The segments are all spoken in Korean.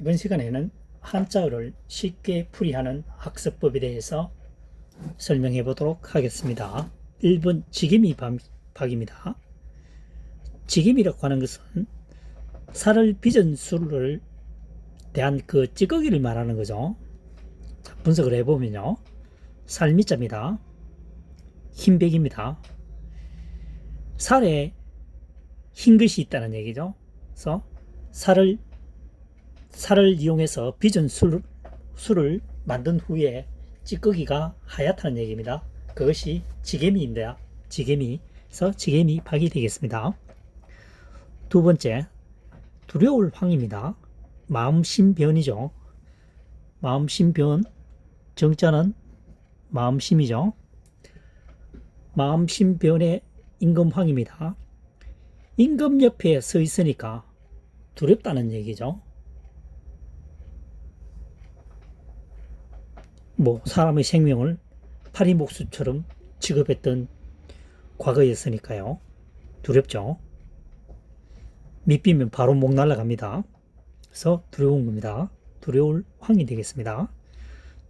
이번 시간에는 한자어를 쉽게 풀이하는 학습법에 대해서 설명해 보도록 하겠습니다. 1번 지기미 박- 박입니다. 지기미라고 하는 것은 살을 빚은 수를 대한 그 찌꺼기를 말하는 거죠. 자, 분석을 해보면요. 살미자입니다. 흰백입니다. 살에 흰 것이 있다는 얘기죠. 그래서 살을 살을 이용해서 빚은 술, 술을 만든 후에 찌꺼기가 하얗다는 얘기입니다. 그것이 지게미입니다. 지게미에서 지게미 박이 되겠습니다. 두 번째, 두려울 황입니다. 마음심변이죠. 마음심변, 정자는 마음심이죠. 마음심변의 임금황입니다. 임금 옆에 서 있으니까 두렵다는 얘기죠. 뭐 사람의 생명을 파리목수처럼 취급했던 과거였으니까요. 두렵죠. 밑비면 바로 목 날라갑니다. 그래서 두려운 겁니다. 두려울 황이 되겠습니다.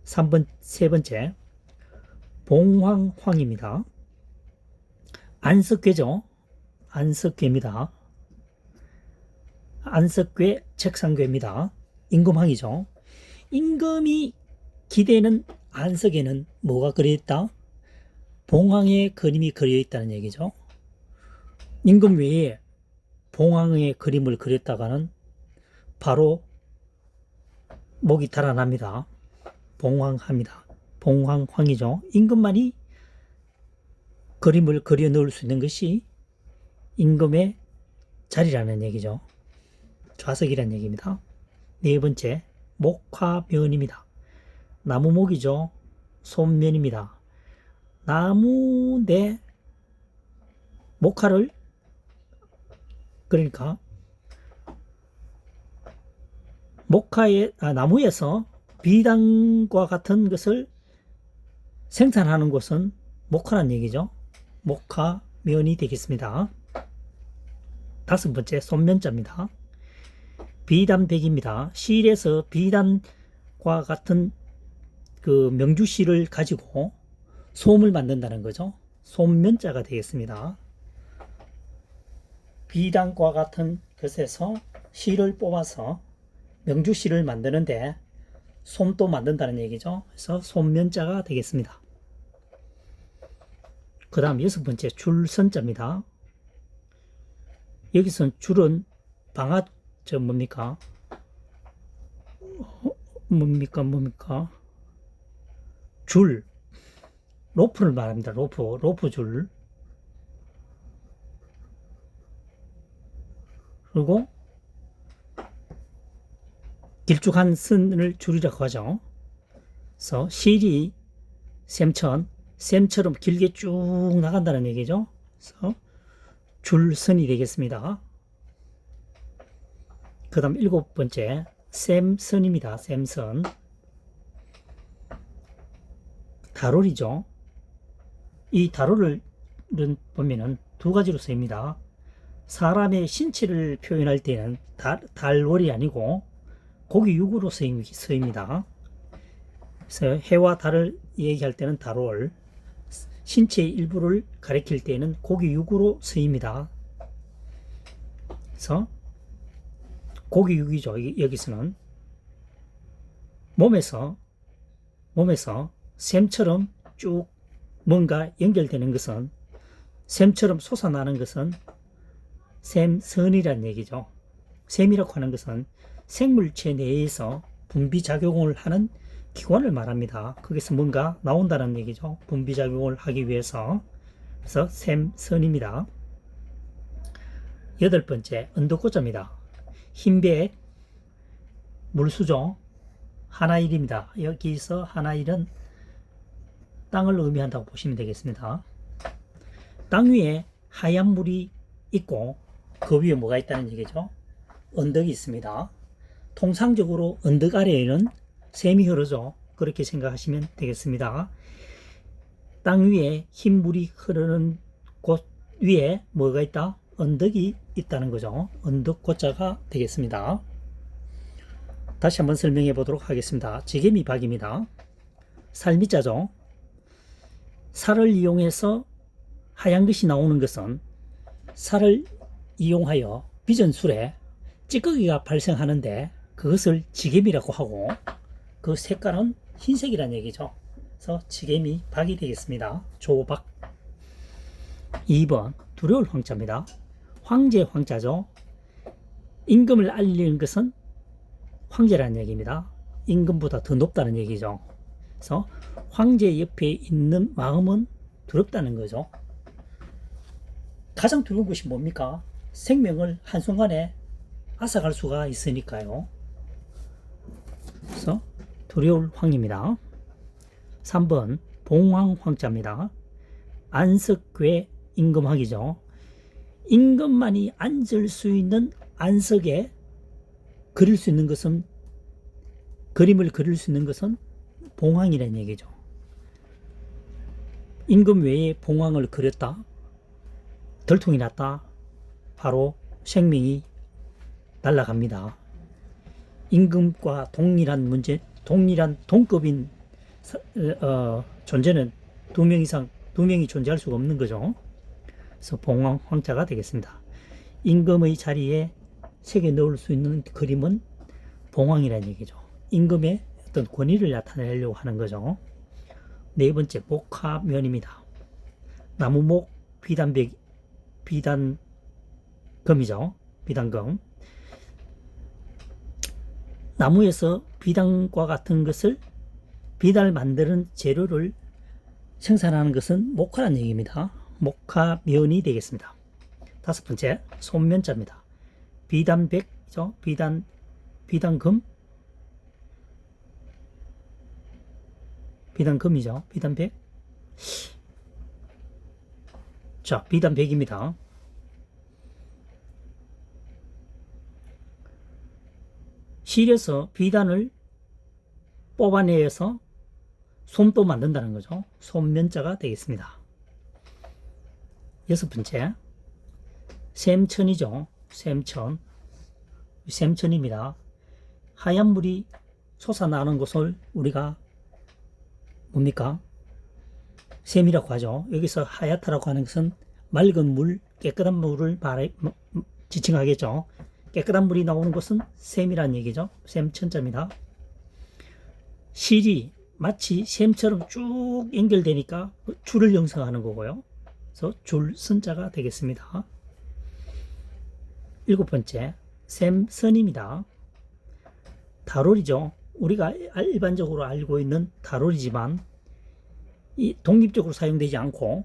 3번, 세 번째, 봉황황입니다. 안석괴죠. 안석괴입니다. 안석괴, 책상괴입니다. 임금황이죠. 임금이 기대는 안석에는 뭐가 그려있다? 봉황의 그림이 그려있다는 얘기죠. 임금 외에 봉황의 그림을 그렸다가는 바로 목이 달아납니다. 봉황합니다. 봉황황이죠. 임금만이 그림을 그려 넣을 수 있는 것이 임금의 자리라는 얘기죠. 좌석이라는 얘기입니다. 네 번째, 목화면입니다. 나무목이죠. 손면입니다. 나무 내 목화를 그러니까 목화에 아, 나무에서 비단과 같은 것을 생산하는 곳은 목화란 얘기죠. 목화 면이 되겠습니다. 다섯 번째 손면자입니다. 비단백입니다. 실에서 비단과 같은 그 명주실을 가지고 솜을 만든다는 거죠. 솜면자가 되겠습니다. 비단과 같은 것에서 실을 뽑아서 명주실을 만드는데 솜도 만든다는 얘기죠. 그래서 솜면자가 되겠습니다. 그 다음 여섯 번째 줄선자입니다. 여기선 줄은 방아 저 뭡니까? 어, 뭡니까 뭡니까? 줄 로프를 말합니다. 로프 로프 줄 그리고 길쭉한 선을 줄이라고 하죠. 그래서 실이 셈천 셈처럼 길게 쭉 나간다는 얘기죠. 그래서 줄선이 되겠습니다. 그 다음 일곱 번째 셈선입니다. 셈선 다롤이죠. 이 다롤을 보면은 두 가지로 쓰입니다. 사람의 신체를 표현할 때는 달, 달월이 아니고 고기 육으로 쓰입니다. 그래서 해와 달을 얘기할 때는 달월, 신체의 일부를 가리킬 때는 고기 육으로 쓰입니다. 그래서 고기 육이죠. 여기서는 몸에서 몸에서 샘처럼 쭉 뭔가 연결되는 것은 샘처럼 솟아나는 것은 샘선이라는 얘기죠. 샘이라고 하는 것은 생물체 내에서 분비작용을 하는 기관을 말합니다. 거기서 뭔가 나온다는 얘기죠. 분비작용을 하기 위해서. 그래서 샘선입니다. 여덟 번째, 언덕고자입니다. 흰백, 물수죠. 하나일입니다. 여기서 하나일은 땅을 의미한다고 보시면 되겠습니다. 땅 위에 하얀 물이 있고 그 위에 뭐가 있다는 얘기죠? 언덕이 있습니다. 통상적으로 언덕 아래에는 샘이 흐르죠. 그렇게 생각하시면 되겠습니다. 땅 위에 흰 물이 흐르는 곳 위에 뭐가 있다? 언덕이 있다는 거죠. 언덕 고자가 되겠습니다. 다시 한번 설명해 보도록 하겠습니다. 지게미 박입니다. 살미자죠. 살을 이용해서 하얀 것이 나오는 것은 살을 이용하여 빚은 술에 찌꺼기가 발생하는데 그것을 지게미라고 하고 그 색깔은 흰색이란 얘기죠. 그래서 지게미 박이 되겠습니다. 조박. 2번 두려울 황자입니다. 황제 황자죠. 임금을 알리는 것은 황제라는 얘기입니다. 임금보다 더 높다는 얘기죠. 그래서 황제 옆에 있는 마음은 두렵다는 거죠. 가장 두려운 것이 뭡니까? 생명을 한순간에 앗아갈 수가 있으니까요. 그래서 두려울 황입니다. 3번 봉황 황자입니다. 안석괴 임금학이죠. 임금만이 앉을 수 있는 안석에 그릴 수 있는 것은 그림을 그릴 수 있는 것은 봉황이라는 얘기죠. 임금 외에 봉황을 그렸다. 들통이 났다. 바로 생명이 날아갑니다. 임금과 동일한 문제, 동일한 동급인 사- 어, 존재는 두 명 이상 두 명이 존재할 수가 없는 거죠. 그래서 봉황 황자가 되겠습니다. 임금의 자리에 새겨 넣을 수 있는 그림은 봉황이라는 얘기죠. 임금의 어떤 권위를 나타내려고 하는 거죠. 네 번째 목화면입니다. 나무목 비단백 비단금이죠. 비단금. 나무에서 비단과 같은 것을 비단을 만드는 재료를 생산하는 것은 목화라는 얘기입니다. 목화면이 되겠습니다. 다섯 번째 손면자입니다. 비단백이죠. 비단 비단금 비단 금이죠. 비단백. 자, 비단백입니다. 실에서 비단을 뽑아내서 솜도 만든다는 거죠. 솜면자가 되겠습니다. 여섯 번째, 샘천이죠. 샘천. 샘천입니다. 하얀 물이 솟아나는 것을 우리가 뭡니까? 샘이라고 하죠. 여기서 하얗다라고 하는 것은 맑은 물, 깨끗한 물을 말해, 뭐, 음, 지칭하겠죠. 깨끗한 물이 나오는 곳은 샘이라는 얘기죠. 샘 천자입니다. 실이 마치 샘처럼 쭉 연결되니까 줄을 형성하는 거고요. 그래서 줄 선자가 되겠습니다. 일곱 번째, 샘선입니다. 다롤이죠. 우리가 일반적으로 알고 있는 다롤이지만 이 독립적으로 사용되지 않고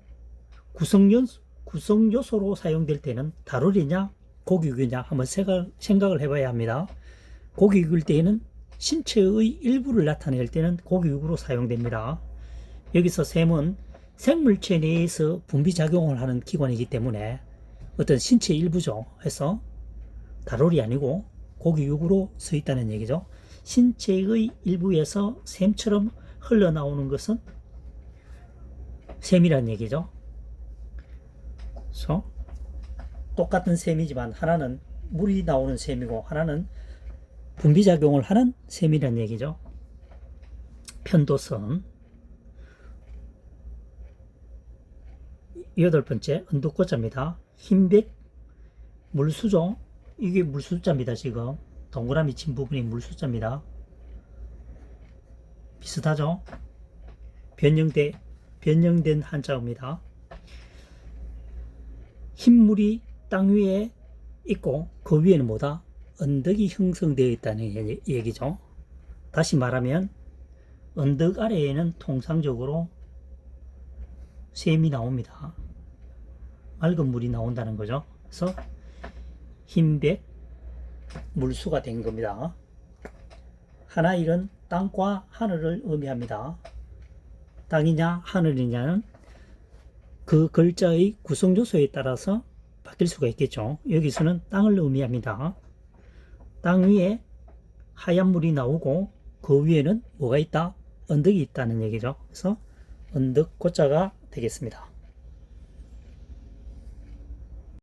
구성요, 구성 요소로 사용될 때는 다롤이냐 고기육이냐 한번 생각, 생각을 해봐야 합니다. 고기육일 때에는 신체의 일부를 나타낼 때는 고기육으로 사용됩니다. 여기서 샘은 생물체 내에서 분비작용을 하는 기관이기 때문에 어떤 신체 일부죠. 해서 다롤이 아니고 고기육으로 서 있다는 얘기죠. 신체의 일부에서 샘처럼 흘러나오는 것은 샘이라는 얘기죠. 그래서 똑같은 샘이지만 하나는 물이 나오는 샘이고 하나는 분비작용을 하는 샘이라는 얘기죠. 편도선 여덟 번째 은두꽃자입니다. 흰백 물수죠. 이게 물수자입니다. 지금 동그라미 친 부분이 물수자입니다. 비슷하죠? 변형돼 변형된 한자입니다. 흰물이 땅 위에 있고 그 위에는 뭐다? 언덕이 형성되어 있다는 얘- 얘기죠. 다시 말하면 언덕 아래에는 통상적으로 샘이 나옵니다. 맑은 물이 나온다는 거죠. 그래서 흰백 물수가 된 겁니다. 하나 일은 땅과 하늘을 의미합니다. 땅이냐 하늘이냐는 그 글자의 구성 요소에 따라서 바뀔 수가 있겠죠. 여기서는 땅을 의미합니다. 땅 위에 하얀 물이 나오고 그 위에는 뭐가 있다? 언덕이 있다는 얘기죠. 그래서 언덕 고자가 되겠습니다.